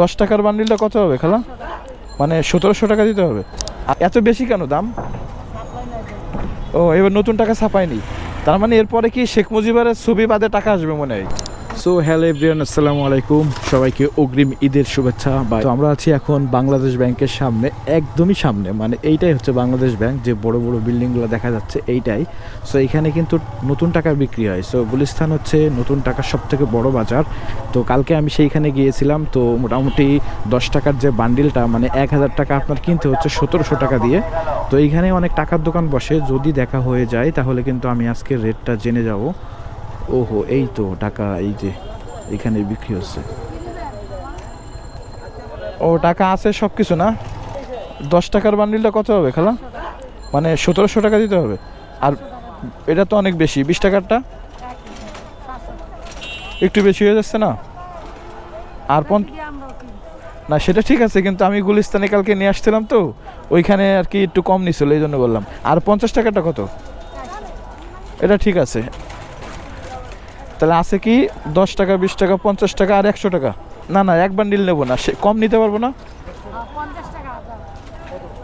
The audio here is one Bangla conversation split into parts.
দশ টাকার বান্ডিলটা কত হবে খালা? মানে সতেরোশো টাকা দিতে হবে। এত বেশি কেন দাম? ও, এবার নতুন টাকা ছাপায়নি। তার মানে এরপরে কি শেখ মুজিবের ছবি বাদে টাকা আসবে মনে হয়? সো হ্যালো এভরিওয়ান আসসালামু আলাইকুম। সবাইকে অগ্রিম ঈদের শুভেচ্ছা। বা তো আমরা আছি এখন বাংলাদেশ ব্যাংকের সামনে, একদমই সামনে। মানে এইটাই হচ্ছে বাংলাদেশ ব্যাংক, যে বড় বড় বিল্ডিংগুলো দেখা যাচ্ছে এইটাই। সো এখানে কিন্তু নতুন টাকা বিক্রি হয়। সো গুলিস্তান হচ্ছে নতুন টাকার সব থেকে বড় বাজার। তো কালকে আমি সেইখানে গিয়েছিলাম। তো মোটামুটি দশ টাকার যে বান্ডিলটা মানে এক হাজার টাকা আপনার কিনতে হচ্ছে সতেরোশো টাকা দিয়ে। তো এইখানে অনেক টাকার দোকান বসে। যদি দেখা হয়ে যায়, তাহলে কিন্তু আমি আজকে রেটটা জেনে যাব। ওহো, এই তো টাকা এই যে এখানে বিক্রি হচ্ছে। ও, টাকা আছে সব কিছু না? দশ টাকার বান্ডিলটা কত হবে খালা? মানে সতেরোশো টাকা দিতে হবে। আর এটা তো অনেক বেশি, বিশ টাকারটা? একটু বেশি হয়ে যাচ্ছে না? আর পঞ্চ না, সেটা ঠিক আছে, কিন্তু আমি গুলিস্তানে কালকে নিয়ে আসছিলাম তো, ওইখানে আর কি একটু কম নিছিল এই জন্য বললাম। আর পঞ্চাশ টাকাটা কত? এটা ঠিক আছে। তাহলে আছে কি দশ টাকা, বিশ টাকা, পঞ্চাশ টাকা আর একশো টাকা। না না, এক বান্ডিল নেব না, সে কম নিতে পারব না।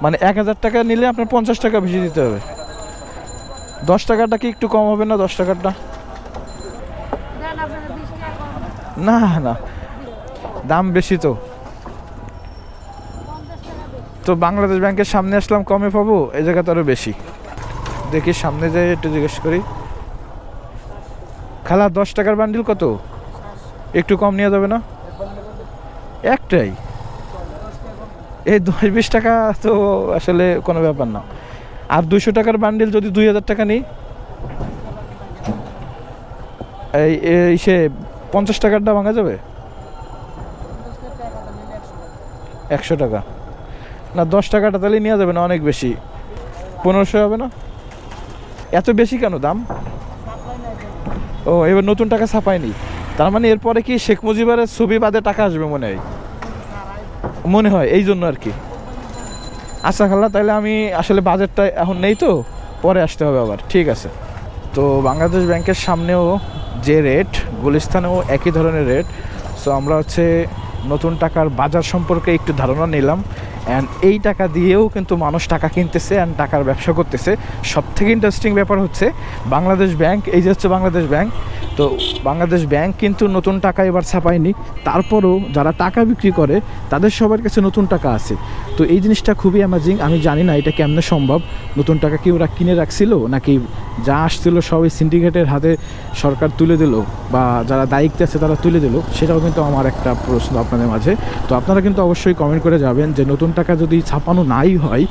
মানে এক হাজার টাকা নিলে আপনার পঞ্চাশ টাকা বেশি দিতে হবে। দশ টাকাটা কি একটু কম হবে না, দশ টাকাটা? না না, দাম বেশি তো। তো বাংলাদেশ ব্যাংকের সামনে আসলাম, কমে পাবো? এই জায়গাতে আরও বেশি। দেখি সামনে যাই, একটু জিজ্ঞেস করি। খালা, দশ টাকার বান্ডিল কত? একটু কম নেওয়া যাবে না? একটাই? এই দশ বিশ টাকা তো আসলে কোনো ব্যাপার না। আর দুশো টাকার বান্ডিল যদি দুই হাজার টাকা নিই? এই এই সে পঞ্চাশ টাকারটা ভাঙা যাবে? একশো টাকা। না, দশ টাকাটা তাহলে নেওয়া যাবে না, অনেক বেশি। পনেরোশো হবে না? এত বেশি কেন দাম? ও, এবার নতুন টাকা ছাপায়নি। তার মানে এরপরে কি শেখ মুজিবের ছবি বাদে টাকা আসবে মনে হয়? মনে হয়, এই জন্য আর কি। আচ্ছা খাল্লা তাহলে আমি আসলে বাজেটটা এখন নেই তো, পরে আসতে হবে আবার। ঠিক আছে। তো বাংলাদেশ ব্যাংকের সামনেও যে রেট, গুলিস্তানেও একই ধরনের রেট। সো আমরা হচ্ছে নতুন টাকার বাজার সম্পর্কে একটু ধারণা নিলাম। অ্যান্ড এই টাকা দিয়েও কিন্তু মানুষ টাকা কিনতেছে অ্যান্ড টাকার ব্যবসা করতেছে। সব থেকে ইন্টারেস্টিং ব্যাপার হচ্ছে, বাংলাদেশ ব্যাংক এই যে হচ্ছে বাংলাদেশ ব্যাংক তো বাংলাদেশ ব্যাংক কিন্তু নতুন টাকা এবার ছাপায়নি। তারপরও যারা টাকা বিক্রি করে, তাদের সবার কাছে নতুন টাকা আছে। তো এই জিনিসটা খুবই অ্যামাজিং আমি জানি না এটা কেমনে সম্ভব। নতুন টাকা কি ওরা কিনে রাখছিল, নাকি যা আসছিল সবই সিন্ডিকেটের হাতে সরকার তুলে দিল, বা যারা দায়িত্বে আছে তারা তুলে দিল? সেটাও কিন্তু আমার একটা প্রশ্ন আপনাদের মাঝে। তো আপনারা কিন্তু অবশ্যই কমেন্ট করে যাবেন যে নতুন টাকা যদি ছাপানো নাই হয়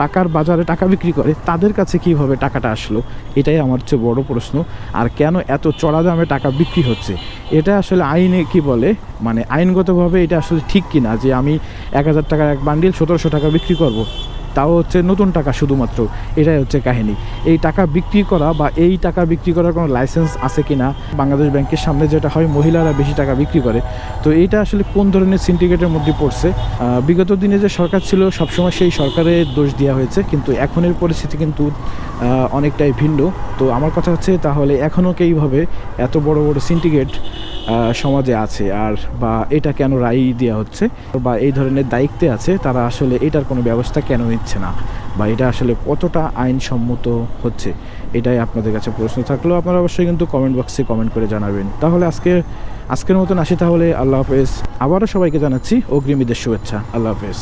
টাকার বাজারে টাকা বিক্রি করে, তাদের কাছে কীভাবে টাকাটা আসলো? এটাই আমার চেয়ে বড় প্রশ্ন। আর কেন এত চড়া দামে টাকা বিক্রি হচ্ছে? এটা আসলে আইনে কি বলে? মানে আইনগতভাবে এটা আসলে ঠিক কিনা? যে আমি এক হাজার টাকার এক বান্ডিল সতেরোশো টাকা বিক্রি করব। তাও হচ্ছে নতুন টাকা শুধুমাত্র। এটাই হচ্ছে কাহিনী। এই টাকা বিক্রি করা বা এই টাকা বিক্রি করার কোনো লাইসেন্স আছে কি না বাংলাদেশ ব্যাংকের সামনে যেটা হয়, মহিলারা বেশি টাকা বিক্রি করে। তো এইটা আসলে কোন ধরনের সিন্ডিকেটের মধ্যে পড়ছে? বিগত দিনে যে সরকার ছিল, সবসময় সেই সরকারের দোষ দেওয়া হয়েছে, কিন্তু এখনের পরিস্থিতি কিন্তু অনেকটাই ভিন্ন। তো আমার কথা হচ্ছে, তাহলে এখনও এইভাবে এত বড় বড় সিন্ডিকেট সমাজে আছে আর বা এটা কেন রায় দেওয়া হচ্ছে বা এই ধরনের দায়িত্বে আছে, তারা আসলে এটার কোনো ব্যবস্থা কেন নিচ্ছে না বা এটা আসলে কতটা আইনসম্মত হচ্ছে, এটাই আপনাদের কাছে প্রশ্ন থাকলেও আপনারা অবশ্যই কিন্তু কমেন্ট বক্সে কমেন্ট করে জানাবেন। তাহলে আজকে, আজকের মতন আসি তাহলে, আল্লাহ হাফেজ। আবারও সবাইকে জানাচ্ছি অগ্রিম ঈদের শুভেচ্ছা। আল্লাহ হাফেজ।